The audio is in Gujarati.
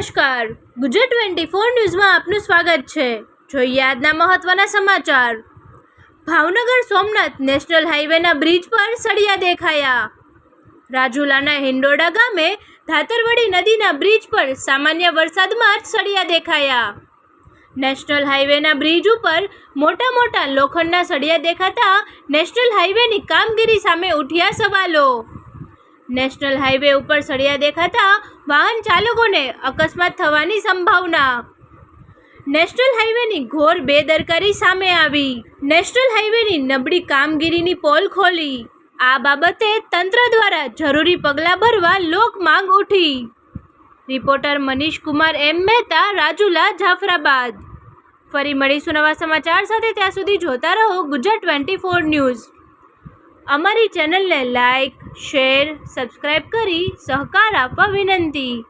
નમસ્કાર. ગુજરાત ટ્વેન્ટી ફોર ન્યૂઝમાં આપનું સ્વાગત છે. જોઈએ આજના મહત્વના સમાચાર. ભાવનગર સોમનાથ નેશનલ હાઈવેના બ્રિજ પર સળિયા દેખાયા. રાજુલાના હિંડોડા ગામે ધાતરવડી નદીના બ્રિજ પર સામાન્ય વરસાદમાં સળિયા દેખાયા. નેશનલ હાઈવેના બ્રિજ ઉપર મોટા મોટા લોખંડના સળિયા દેખાતા નેશનલ હાઈવેની કામગીરી સામે ઉઠ્યા સવાલો. નેશનલ હાઈવે ઉપર સળિયા દેખાતા વાહન ચાલકોને અકસ્માત થવાની સંભાવના. નેશનલ હાઈવેની ઘોર બેદરકારી સામે આવી. નેશનલ હાઈવેની નબળી કામગીરીની પોલ ખોલી. આ બાબતે તંત્ર દ્વારા જરૂરી પગલાં ભરવા લોક માંગ ઉઠી. Reporter Manish Kumar M Mehta, Rajula, Jafrabad. ફરી મળીશું નવા સમાચાર સાથે. ત્યાં સુધી જોતા રહો ગુજરાત ટ્વેન્ટી ફોર ન્યૂઝ. અમારી ચેનલને લાઈક શેર સબસ્ક્રાઈબ કરી સહકાર આપવા વિનંતી.